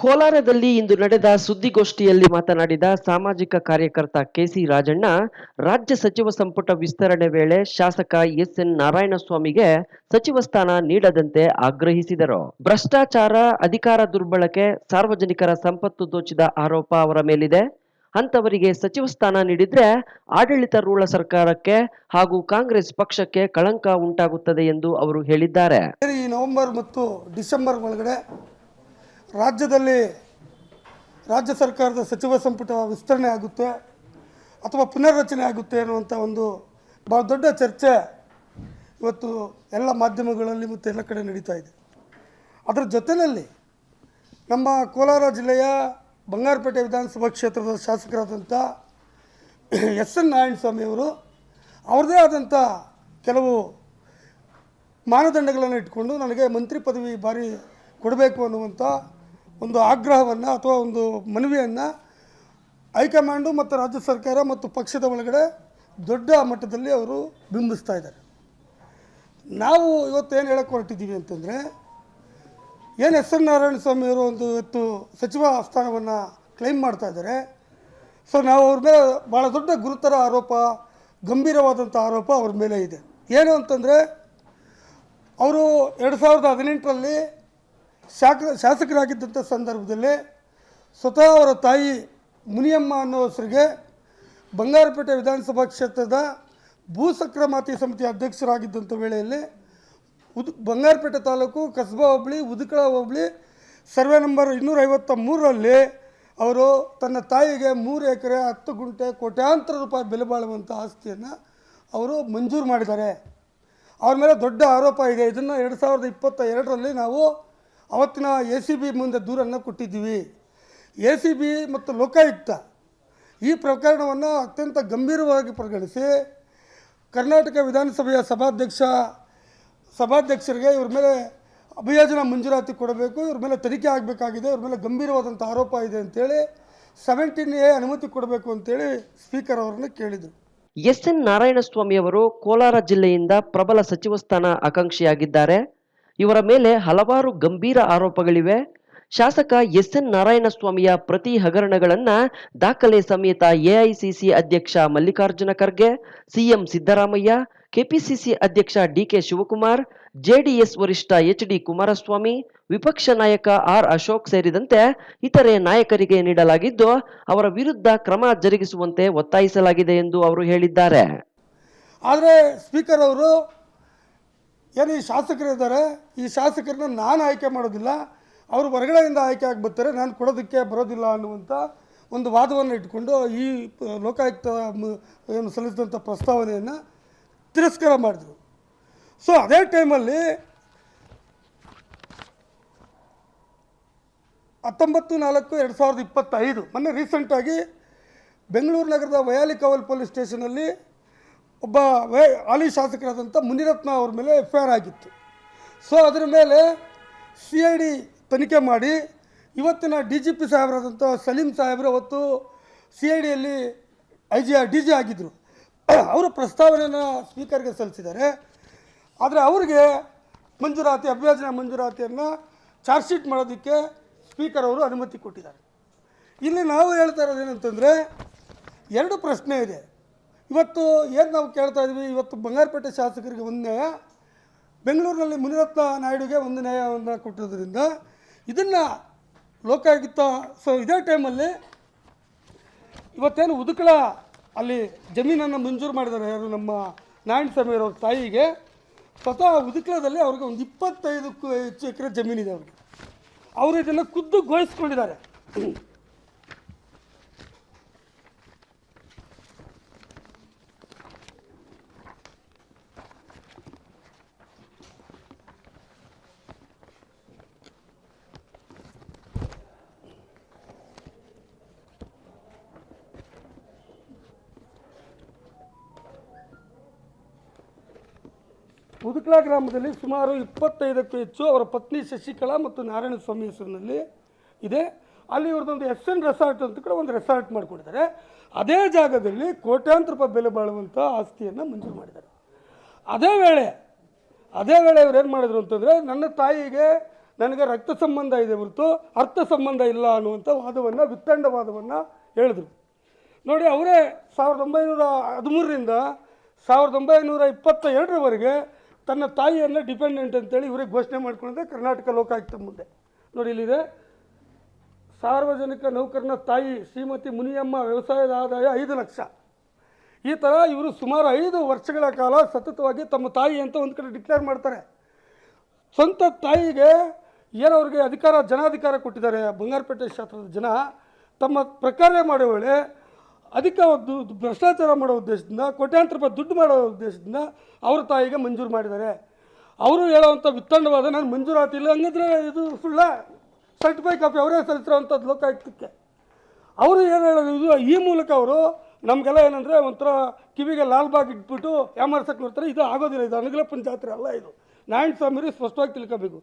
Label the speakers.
Speaker 1: ಕೋಲಾರದಲ್ಲಿ ಇಂದು ನಡೆದ ಸುದ್ದಿಗೋಷ್ಠಿಯಲ್ಲಿ ಮಾತನಾಡಿದ ಸಾಮಾಜಿಕ ಕಾರ್ಯಕರ್ತ ಕೆಸಿ ರಾಜಣ್ಣ, ರಾಜ್ಯ ಸಚಿವ ಸಂಪುಟ ವಿಸ್ತರಣೆ ವೇಳೆ ಶಾಸಕ ಎಸ್ಎನ್ ನಾರಾಯಣಸ್ವಾಮಿಗೆ ಸಚಿವ ಸ್ಥಾನ ನೀಡದಂತೆ ಆಗ್ರಹಿಸಿದರು. ಭ್ರಷ್ಟಾಚಾರ, ಅಧಿಕಾರ ದುರ್ಬಳಕೆ, ಸಾರ್ವಜನಿಕರ ಸಂಪತ್ತು ದೋಚಿದ ಆರೋಪ ಅವರ ಮೇಲಿದೆ. ಅಂತವರಿಗೆ ಸಚಿವ ಸ್ಥಾನ ನೀಡಿದ್ರೆ ಆಡಳಿತಾರೂಢ ಸರ್ಕಾರಕ್ಕೆ ಹಾಗೂ ಕಾಂಗ್ರೆಸ್ ಪಕ್ಷಕ್ಕೆ ಕಳಂಕ ಉಂಟಾಗುತ್ತದೆ ಎಂದು ಅವರು ಹೇಳಿದ್ದಾರೆ.
Speaker 2: ನವೆಂಬರ್ ಮತ್ತು ಡಿಸೆಂಬರ್ ಒಳಗಡೆ ರಾಜ್ಯದಲ್ಲಿ ರಾಜ್ಯ ಸರ್ಕಾರದ ಸಚಿವ ಸಂಪುಟ ವಿಸ್ತರಣೆ ಆಗುತ್ತೆ ಅಥವಾ ಪುನರ್ರಚನೆ ಆಗುತ್ತೆ ಅನ್ನುವಂಥ ಒಂದು ಭಾಳ ದೊಡ್ಡ ಚರ್ಚೆ ಇವತ್ತು ಎಲ್ಲ ಮಾಧ್ಯಮಗಳಲ್ಲಿ ಮತ್ತು ಎಲ್ಲ ಕಡೆ ನಡೀತಾ ಇದೆ. ಅದರ ಜೊತೆಯಲ್ಲಿ ನಮ್ಮ ಕೋಲಾರ ಜಿಲ್ಲೆಯ ಬಂಗಾರಪೇಟೆ ವಿಧಾನಸಭಾ ಕ್ಷೇತ್ರದ ಶಾಸಕರಾದಂಥ ಎಸ್ ಎನ್ ನಾರಾಯಣಸ್ವಾಮಿಯವರು ಅವ್ರದ್ದೇ ಆದಂಥ ಕೆಲವು ಮಾನದಂಡಗಳನ್ನು ಇಟ್ಕೊಂಡು ನನಗೆ ಮಂತ್ರಿ ಪದವಿ ಬಾರಿ ಕೊಡಬೇಕು ಅನ್ನುವಂಥ ಒಂದು ಆಗ್ರಹವನ್ನು ಅಥವಾ ಒಂದು ಮನವಿಯನ್ನು ಹೈಕಮಾಂಡು ಮತ್ತು ರಾಜ್ಯ ಸರ್ಕಾರ ಮತ್ತು ಪಕ್ಷದ ಒಳಗಡೆ ದೊಡ್ಡ ಮಟ್ಟದಲ್ಲಿ ಅವರು ಬಿಂಬಿಸ್ತಾ ಇದ್ದಾರೆ. ನಾವು ಏನು ಹೇಳಕ್ಕೆ ಹೊರಟಿದ್ದೀವಿ ಅಂತಂದರೆ ಏನು ಎಸ್ ಎನ್ ನಾರಾಯಣ ಸ್ವಾಮಿಯವರು ಒಂದು ಇವತ್ತು ಸಚಿವ ಸ್ಥಾನವನ್ನು ಕ್ಲೈಮ್ ಮಾಡ್ತಾ ಇದ್ದಾರೆ. ಸೊ ನಾವು ಅವ್ರ ಮೇಲೆ ಭಾಳ ದೊಡ್ಡ ಗುರುತರ ಆರೋಪ ಗಂಭೀರವಾದಂಥ ಆರೋಪ ಅವ್ರ ಮೇಲೆ ಇದೆ. ಏನು ಅಂತಂದರೆ, ಅವರು ಎರಡು ಸಾವಿರದ ಹದಿನೆಂಟರಲ್ಲಿ ಶಾಕ, ಶಾಸಕರಾಗಿದ್ದಂಥ ಸಂದರ್ಭದಲ್ಲಿ ಸ್ವತಃ ಅವರ ತಾಯಿ ಮುನಿಯಮ್ಮ ಅನ್ನೋ ಹೆಸರಿಗೆ ಬಂಗಾರಪೇಟೆ ವಿಧಾನಸಭಾ ಕ್ಷೇತ್ರದ ಭೂಸಕ್ರಮಾತಿ ಸಮಿತಿ ಅಧ್ಯಕ್ಷರಾಗಿದ್ದಂಥ ವೇಳೆಯಲ್ಲಿ ಉದ್, ಬಂಗಾರಪೇಟೆ ತಾಲೂಕು ಕಸ್ಬಾ ಹೋಬಳಿ, ಉದುಕಳ ಹೋಬಳಿ, ಸರ್ವೆ ನಂಬರ್ ಇನ್ನೂರ ಐವತ್ತ ಮೂರರಲ್ಲಿ ಅವರು ತನ್ನ ತಾಯಿಗೆ ಮೂರು ಎಕರೆ ಹತ್ತು ಗುಂಟೆ ಕೋಟ್ಯಾಂತರ ರೂಪಾಯಿ ಬೆಲೆ ಬಾಳುವಂಥ ಆಸ್ತಿಯನ್ನು ಅವರು ಮಂಜೂರು ಮಾಡಿದ್ದಾರೆ. ಅವ್ರ ಮೇಲೆ ದೊಡ್ಡ ಆರೋಪ ಇದೆ. ಇದನ್ನು ಎರಡು ಸಾವಿರದ ಇಪ್ಪತ್ತ ಎರಡರಲ್ಲಿ ನಾವು ಅವತ್ತಿನ ಎ ಸಿ ಬಿ ಮುಂದೆ ದೂರನ್ನು ಕೊಟ್ಟಿದ್ದೀವಿ. ಎ ಸಿ ಬಿ ಮತ್ತು ಲೋಕಾಯುಕ್ತ ಈ ಪ್ರಕರಣವನ್ನು ಅತ್ಯಂತ ಗಂಭೀರವಾಗಿ ಪರಿಗಣಿಸಿ ಕರ್ನಾಟಕ ವಿಧಾನಸಭೆಯ ಸಭಾಧ್ಯಕ್ಷ, ಸಭಾಧ್ಯಕ್ಷರಿಗೆ ಇವ್ರ ಮೇಲೆ ಅಭಿಯೋಜನ ಮಂಜೂರಾತಿ ಕೊಡಬೇಕು, ಇವ್ರ ಮೇಲೆ ತನಿಖೆ ಆಗಬೇಕಾಗಿದೆ, ಇವ್ರ ಮೇಲೆ ಗಂಭೀರವಾದಂಥ ಆರೋಪ ಇದೆ ಅಂತೇಳಿ ಸೆವೆಂಟೀನ್ ಎ ಅನುಮತಿ ಕೊಡಬೇಕು ಅಂತೇಳಿ ಸ್ಪೀಕರ್ ಅವರನ್ನು ಕೇಳಿದರು.
Speaker 1: ಎಸ್ ಎನ್ ನಾರಾಯಣಸ್ವಾಮಿ ಅವರು ಕೋಲಾರ ಜಿಲ್ಲೆಯಿಂದ ಪ್ರಬಲ ಸಚಿವ ಸ್ಥಾನ ಆಕಾಂಕ್ಷಿಯಾಗಿದ್ದಾರೆ. ಇವರ ಮೇಲೆ ಹಲವಾರು ಗಂಭೀರ ಆರೋಪಗಳಿವೆ. ಶಾಸಕ ಎಸ್ ಎನ್ ನಾರಾಯಣಸ್ವಾಮಿಯ ಪ್ರತಿ ಹಗರಣಗಳನ್ನ ದಾಖಲೆ ಸಮೇತ ಎಐಸಿಸಿ ಅಧ್ಯಕ್ಷ ಮಲ್ಲಿಕಾರ್ಜುನ ಖರ್ಗೆ, ಸಿಎಂ ಸಿದ್ದರಾಮಯ್ಯ, ಕೆಪಿಸಿಸಿ ಅಧ್ಯಕ್ಷ ಡಿಕೆ ಶಿವಕುಮಾರ್, ಜೆಡಿಎಸ್ ವರಿಷ್ಠ ಎಚ್ ಡಿ ಕುಮಾರಸ್ವಾಮಿ, ವಿಪಕ್ಷ ನಾಯಕ ಆರ್ ಅಶೋಕ್ ಸೇರಿದಂತೆ ಇತರೆ ನಾಯಕರಿಗೆ ನೀಡಲಾಗಿದ್ದು ಅವರ ವಿರುದ್ಧ ಕ್ರಮ ಜರುಗಿಸುವಂತೆ ಒತ್ತಾಯಿಸಲಾಗಿದೆ ಎಂದು ಅವರು ಹೇಳಿದ್ದಾರೆ.
Speaker 2: ಆದರೆ ಸ್ಪೀಕರ್ ಅವರು ಏನು ಈ ಶಾಸಕರಿದ್ದಾರೆ ಈ ಶಾಸಕರನ್ನ ನಾನು ಆಯ್ಕೆ ಮಾಡೋದಿಲ್ಲ. ಅವರು ಹೊರಗಡೆಯಿಂದ ಆಯ್ಕೆ ಆಗಿ ಬರ್ತಾರೆ ನಾನು ಕೊಡೋದಕ್ಕೆ ಬರೋದಿಲ್ಲ ಅನ್ನುವಂಥ ಒಂದು ವಾದವನ್ನು ಇಟ್ಕೊಂಡು ಈ ಲೋಕಾಯುಕ್ತ ಏನು ಸಲ್ಲಿಸಿದಂಥ ಪ್ರಸ್ತಾವನೆಯನ್ನು ತಿರಸ್ಕಾರ ಮಾಡಿದರು. ಸೊ ಅದೇ ಟೈಮಲ್ಲಿ ಹತ್ತೊಂಬತ್ತು ನಾಲ್ಕು ಎರಡು ಸಾವಿರದ ಇಪ್ಪತ್ತೈದು, ಮೊನ್ನೆ ರೀಸೆಂಟಾಗಿ ಬೆಂಗಳೂರು ನಗರದ ವಯಾಲಿಕಾವಲ್ ಪೊಲೀಸ್ ಸ್ಟೇಷನಲ್ಲಿ ಒಬ್ಬ ವೇ ಹಾಲಿ ಶಾಸಕರಾದಂಥ ಮುನಿರತ್ನ ಅವ್ರ ಮೇಲೆ ಎಫ್ ಐ ಆರ್ ಆಗಿತ್ತು. ಸೊ ಅದರ ಮೇಲೆ ಸಿ ಐ ಡಿ ತನಿಖೆ ಮಾಡಿ ಇವತ್ತಿನ ಡಿ ಜಿ ಪಿ ಸಾಹೇಬರಾದಂಥ ಸಲೀಂ ಸಾಹೇಬರು ಅವತ್ತು ಸಿ ಐ ಡಿಯಲ್ಲಿ ಐ ಜಿ ಡಿ ಜಿ ಆಗಿದ್ದರು ಅವರು ಪ್ರಸ್ತಾವನೆಯನ್ನು ಸ್ಪೀಕರ್ಗೆ ಸಲ್ಲಿಸಿದ್ದಾರೆ. ಆದರೆ ಅವ್ರಿಗೆ ಮಂಜೂರಾತಿ ಅಭ್ಯರ್ಥನೆ ಮಂಜೂರಾತಿಯನ್ನು ಚಾರ್ಜ್ ಶೀಟ್ ಮಾಡೋದಕ್ಕೆ ಸ್ಪೀಕರ್ ಅವರು ಅನುಮತಿ ಕೊಟ್ಟಿದ್ದಾರೆ. ಇಲ್ಲಿ ನಾವು ಹೇಳ್ತಾ ಇರೋದೇನಂತಂದರೆ ಎರಡು ಪ್ರಶ್ನೆ ಇದೆ. ಇವತ್ತು ಏನು ನಾವು ಕೇಳ್ತಾ ಇದ್ವಿ, ಇವತ್ತು ಬಂಗಾರಪೇಟೆ ಶಾಸಕರಿಗೆ ಒಂದು ನ್ಯಾಯ, ಬೆಂಗಳೂರಿನಲ್ಲಿ ಮುನಿರತ್ನ ನಾಯ್ಡುಗೆ ಒಂದು ನ್ಯಾಯವನ್ನು ಕೊಟ್ಟಿರೋದ್ರಿಂದ ಇದನ್ನು ಲೋಕಾಯುಕ್ತ ಸೊ ಇದೇ ಟೈಮಲ್ಲಿ ಇವತ್ತೇನು ಉದುಕಳ ಅಲ್ಲಿ ಜಮೀನನ್ನು ಮಂಜೂರು ಮಾಡಿದ್ದಾರೆ ಯಾರು ನಮ್ಮ ನಾರಾಯಣ ಸ್ವಾಮಿಯವ್ರ ತಾಯಿಗೆ. ಸ್ವತಃ ಉದುಕಳದಲ್ಲಿ ಅವ್ರಿಗೆ ಒಂದು ಇಪ್ಪತ್ತೈದಕ್ಕೂ ಹೆಚ್ಚು ಎಕರೆ ಜಮೀನಿದೆ ಅವ್ರಿಗೆ. ಅವರು ಇದನ್ನು ಖುದ್ದು ಘೋಷಿಸ್ಕೊಂಡಿದ್ದಾರೆ. ಮುದುಕಳ ಗ್ರಾಮದಲ್ಲಿ ಸುಮಾರು ಇಪ್ಪತ್ತೈದಕ್ಕೂ ಹೆಚ್ಚು ಅವರ ಪತ್ನಿ ಶಶಿಕಲಾ ಮತ್ತು ನಾರಾಯಣಸ್ವಾಮಿ ಹೆಸರಿನಲ್ಲಿ ಇದೆ. ಅಲ್ಲಿ ಇವ್ರದ್ದೊಂದು ಎಸ್ ಎನ್ ರೆಸಾರ್ಟ್ ಅಂತ ಕೂಡ ಒಂದು ರೆಸಾರ್ಟ್ ಮಾಡಿಕೊಂಡಿದ್ದಾರೆ. ಅದೇ ಜಾಗದಲ್ಲಿ ಕೋಟ್ಯಾಂತರ ರೂಪಾಯಿ ಬೆಲೆ ಬಾಳುವಂಥ ಆಸ್ತಿಯನ್ನು ಮಂಜೂರು ಮಾಡಿದ್ದಾರೆ. ಅದೇ ವೇಳೆ ಅದೇ ವೇಳೆ ಏನು ಮಾಡಿದ್ರು ಅಂತಂದರೆ ನನ್ನ ತಾಯಿಗೆ ನನಗೆ ರಕ್ತ ಸಂಬಂಧ ಇದೆ ಹೊರತು ಅರ್ಥ ಸಂಬಂಧ ಇಲ್ಲ ಅನ್ನುವಂಥ ವಾದವನ್ನು ವಿತ್ತಂಡ ವಾದವನ್ನು ಹೇಳಿದ್ರು. ನೋಡಿ, ಅವರೇ ಸಾವಿರದ ಒಂಬೈನೂರ ಹದಿಮೂರರಿಂದ ಸಾವಿರದ ಒಂಬೈನೂರ ಇಪ್ಪತ್ತ ಎರಡರವರೆಗೆ ತನ್ನ ತಾಯಿಯನ್ನು ಡಿಪೆಂಡೆಂಟ್ ಅಂತೇಳಿ ಇವರೇ ಘೋಷಣೆ ಮಾಡ್ಕೊಂಡಿದೆ ಕರ್ನಾಟಕ ಲೋಕಾಯುಕ್ತ ಮುಂದೆ. ನೋಡಿ ಇಲ್ಲಿದೆ, ಸಾರ್ವಜನಿಕ ನೌಕರನ ತಾಯಿ ಶ್ರೀಮತಿ ಮುನಿಯಮ್ಮ ವ್ಯವಸಾಯದ ಆದಾಯ ಐದು ಲಕ್ಷ. ಈ ಥರ ಇವರು ಸುಮಾರು ಐದು ವರ್ಷಗಳ ಕಾಲ ಸತತವಾಗಿ ತಮ್ಮ ತಾಯಿ ಅಂತ ಒಂದು ಕಡೆ ಡಿಕ್ಲೇರ್ ಮಾಡ್ತಾರೆ. ಸ್ವಂತ ತಾಯಿಗೆ ಏನವ್ರಿಗೆ ಅಧಿಕಾರ, ಜನಾಧಿಕಾರ ಕೊಟ್ಟಿದ್ದಾರೆ. ಬಂಗಾರಪೇಟೆ ಕ್ಷೇತ್ರದ ಜನ ತಮ್ಮ ಪ್ರಕಾರ ಮಾಡೋ ವೇಳೆ ದು- ಭ್ರಷ್ಟಾಚಾರ ಮಾಡೋ ಉದ್ದೇಶದಿಂದ, ಕೋಟ್ಯಾಂತರ ರೂಪಾಯಿ ದುಡ್ಡು ಮಾಡೋ ಉದ್ದೇಶದಿಂದ ಅವ್ರ ತಾಯಿಗೆ ಮಂಜೂರು ಮಾಡಿದ್ದಾರೆ. ಅವರು ಹೇಳೋವಂಥ ವಿತ್ತಂಡವಾದ, ನಾನು ಮಂಜೂರಾತಿಲ್ಲ ಹಂಗಂದ್ರೆ ಇದು ಸುಳ್ಳ ಸರ್ಟಿಫೈ ಕಾಪಿ ಅವರೇ ಸಲ್ಲಿಸಿರೋವಂಥದ್ದು ಲೋಕಾಯುಕ್ತಕ್ಕೆ. ಅವರು ಏನು ಹೇಳೋದು ಇದು ಈ ಮೂಲಕ ಅವರು ನಮಗೆಲ್ಲ ಏನಂದರೆ ಒಂಥರ ಕಿವಿಗೆ ಲಾಲ್ ಬಾಗ್ ಇಟ್ಬಿಟ್ಟು ಯಾಮಾರ್ಸಕ್ಕೆ ನೋಡ್ತಾರೆ, ಇದು ಆಗೋದಿಲ್ಲ, ಇದು ಅನುಗ್ರಹ ಜಾತ್ರೆ ಅಲ್ಲ ಇದು. ನಾರಾಯಣ ಸ್ವಾಮಿರು ಸ್ಪಷ್ಟವಾಗಿ ತಿಳ್ಕೋಬೇಕು.